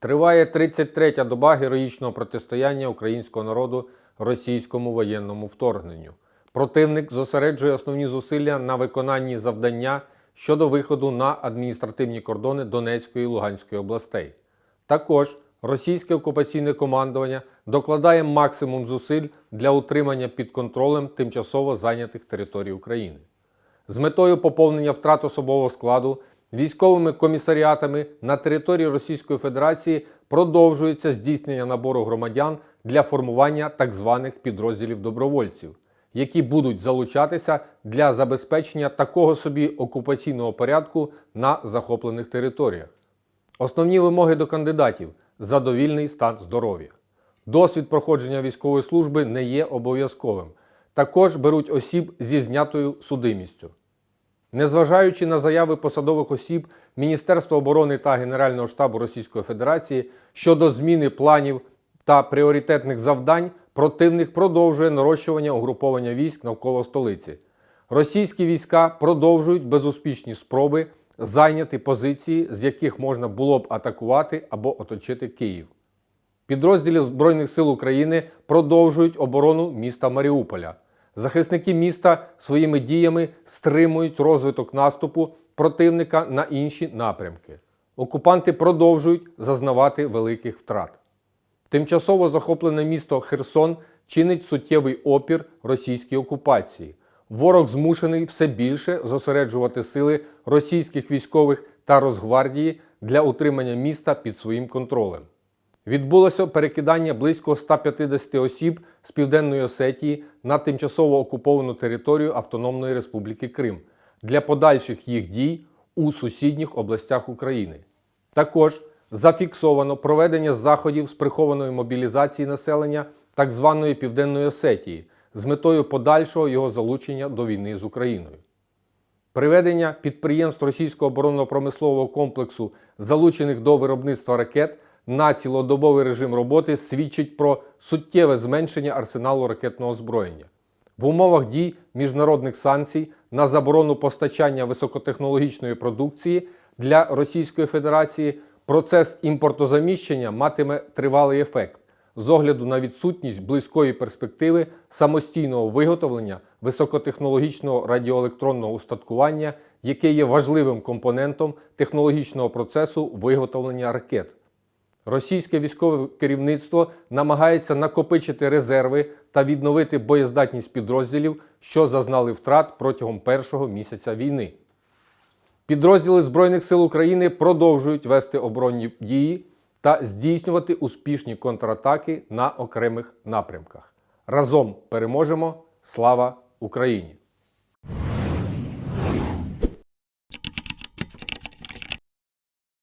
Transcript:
Триває 33-я доба героїчного протистояння українського народу російському воєнному вторгненню. Противник зосереджує основні зусилля на виконанні завдання щодо виходу на адміністративні кордони Донецької і Луганської областей. Також російське окупаційне командування докладає максимум зусиль для утримання під контролем тимчасово зайнятих територій України. З метою поповнення втрат особового складу військовими комісаріатами на території Російської Федерації продовжується здійснення набору громадян для формування так званих підрозділів добровольців, які будуть залучатися для забезпечення такого собі окупаційного порядку на захоплених територіях. Основні вимоги до кандидатів задовільний стан здоров'я. Досвід проходження військової служби не є обов'язковим. Також беруть осіб зі знятою судимістю. Незважаючи на заяви посадових осіб Міністерства оборони та Генерального штабу Російської Федерації щодо зміни планів та пріоритетних завдань, противник продовжує нарощування угруповання військ навколо столиці. Російські війська продовжують безуспішні спроби зайняти позиції, з яких можна було б атакувати або оточити Київ. Підрозділи Збройних сил України продовжують оборону міста Маріуполя. Захисники міста своїми діями стримують розвиток наступу противника на інші напрямки. Окупанти продовжують зазнавати великих втрат. Тимчасово захоплене місто Херсон чинить суттєвий опір російській окупації. Ворог змушений все більше зосереджувати сили російських військових та Росгвардії для утримання міста під своїм контролем. Відбулося перекидання близько 150 осіб з Південної Осетії на тимчасово окуповану територію Автономної Республіки Крим для подальших їх дій у сусідніх областях України. Також зафіксовано проведення заходів з прихованої мобілізації населення так званої Південної Осетії з метою подальшого його залучення до війни з Україною. Приведення підприємств російського оборонно-промислового комплексу, залучених до виробництва ракет, на цілодобовий режим роботи свідчить про суттєве зменшення арсеналу ракетного озброєння. В умовах дій міжнародних санкцій на заборону постачання високотехнологічної продукції для Російської Федерації процес імпортозаміщення матиме тривалий ефект з огляду на відсутність близької перспективи самостійного виготовлення високотехнологічного радіоелектронного устаткування, яке є важливим компонентом технологічного процесу виготовлення ракет. Російське військове керівництво намагається накопичити резерви та відновити боєздатність підрозділів, що зазнали втрат протягом першого місяця війни. Підрозділи Збройних сил України продовжують вести оборонні дії та здійснювати успішні контратаки на окремих напрямках. Разом переможемо! Слава Україні!